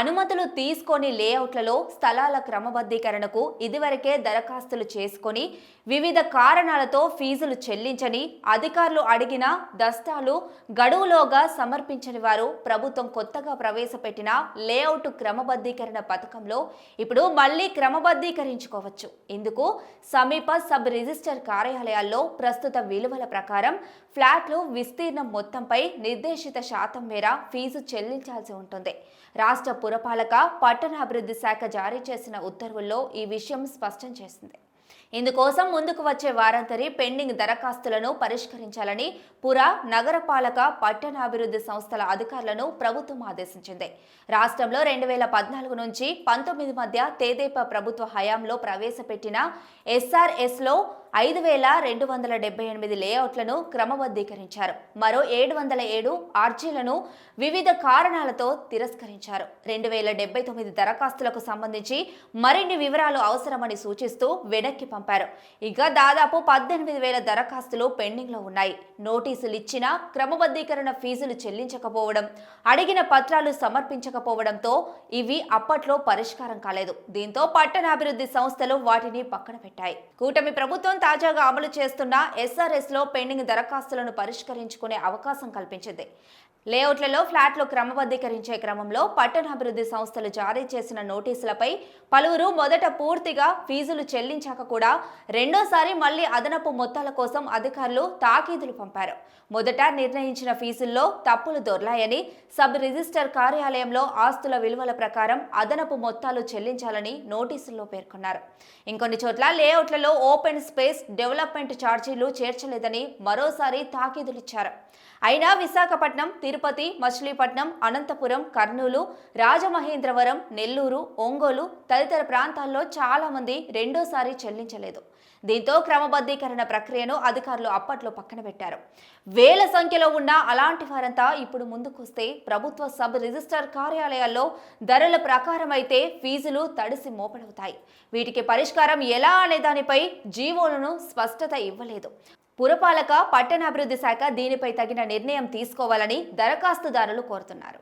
అనుమతులు తీసుకొని లేఅవుట్లలో స్థలాల క్రమబద్ధీకరణకు ఇదివరకే దరఖాస్తులు చేసుకొని వివిధ కారణాలతో ఫీజులు చెల్లించని అధికారులు అడిగిన దస్తాలు గడువులోగా సమర్పించని వారు ప్రభుత్వం కొత్తగా ప్రవేశపెట్టిన లేఅవుట్ క్రమబద్ధీకరణ పథకంలో ఇప్పుడు మళ్ళీ క్రమబద్ధీకరించుకోవచ్చు. ఇందుకు సమీప సబ్ రిజిస్టర్ కార్యాలయాల్లో ప్రస్తుత విలువల ప్రకారం ఫ్లాట్లు విస్తీర్ణం మొత్తంపై నిర్దేశిత శాతం మేర ఫీజు చెల్లించాల్సి ఉంటుంది. రాష్ట్ర పురపాలక పట్టణాభివృద్ధి శాఖ జారీ చేసిన ఉత్తర్వుల్లో ఈ విషయం స్పష్టం చేసింది. ఇందుకోసం ముందుకు వచ్చే వారంతరి పెండింగ్ దరఖాస్తులను పరిష్కరించాలని పుర నగరపాలక పట్టణాభివృద్ధి సంస్థల అధికారులను ప్రభుత్వం ఆదేశించింది. రాష్ట్రంలో రెండు వేల పద్నాలుగు నుంచి పంతొమ్మిది మధ్య తేదేపా ప్రభుత్వ హయాంలో ప్రవేశపెట్టిన ఎస్ఆర్ఎస్లో ఐదు వేల రెండు వందల డెబ్బై ఎనిమిది లేఅవుట్లను క్రమబద్ధీకరించారు. మరో ఏడు వందల ఏడు ఆర్జీలను వివిధ కారణాలతో తిరస్కరించారు. రెండు వేల డెబ్బై తొమ్మిది దరఖాస్తులకు సంబంధించి మరిన్ని వివరాలు అవసరమని సూచిస్తూ వెనక్కి పంపారు. ఇక దాదాపు పద్దెనిమిది వేల దరఖాస్తులు పెండింగ్లో ఉన్నాయి. నోటీసులు ఇచ్చినా క్రమబద్ధీకరణ ఫీజులు చెల్లించకపోవడం అడిగిన పత్రాలు సమర్పించకపోవడంతో ఇవి అప్పట్లో పరిష్కారం కాలేదు. దీంతో పట్టణాభివృద్ధి సంస్థలు వాటిని పక్కన పెట్టాయి. కూటమి ప్రభుత్వం తాజాగా అమలు చేస్తున్న ఎస్ఆర్ఎస్లో పెండింగ్ దరఖాస్తులను పరిష్కరించుకునే అవకాశం కల్పించింది. లేఅవుట్లలో ఫ్లాట్లు క్రమబద్ధీకరించే క్రమంలో పట్టణాభివృద్ధి సంస్థలు జారీ చేసిన నోటీసులపై పలువురు మొదట పూర్తిగా ఫీజులు చెల్లించాక కూడా రెండోసారి మళ్ళీ అదనపు మొత్తాల కోసం అధికారులు తాకీదులు పంపారు. మొదట నిర్ణయించిన ఫీజుల్లో తప్పులు దొర్లాయని సబ్ రిజిస్టర్ కార్యాలయంలో ఆస్తుల విలువల ప్రకారం అదనపు మొత్తాలు చెల్లించాలని నోటీసుల్లో పేర్కొన్నారు. ఇంకొన్ని చోట్ల లేఅవుట్లలో ఓపెన్ స్పేస్ డెవలప్మెంట్ ఛార్జీలు చేర్చలేదని మరోసారి తాకీదులిచ్చారు. అయినా విశాఖపట్నం తిరుపతి మచిలీపట్నం అనంతపురం కర్నూలు రాజమహేంద్రవరం నెల్లూరు ఒంగోలు తదితర ప్రాంతాల్లో చాలామంది రెండోసారి చెల్లించలేదు. దీంతో క్రమబద్ధీకరణ ప్రక్రియను అధికారులు అప్పట్లో పక్కన పెట్టారు. వేల సంఖ్యలో ఉన్న అలాంటి వారంతా ఇప్పుడు ముందుకొస్తే ప్రభుత్వ సబ్ రిజిస్టర్ కార్యాలయాల్లో ధరల ప్రకారం అయితే ఫీజులు తడిసి మోపడవుతాయి. వీటికి పరిష్కారం ఎలా అనే దానిపై జీవోలను స్పష్టత ఇవ్వలేదు. పురపాలక పట్టణాభివృద్ధి శాఖ దీనిపై తగిన నిర్ణయం తీసుకోవాలని దరఖాస్తుదారులు కోరుతున్నారు.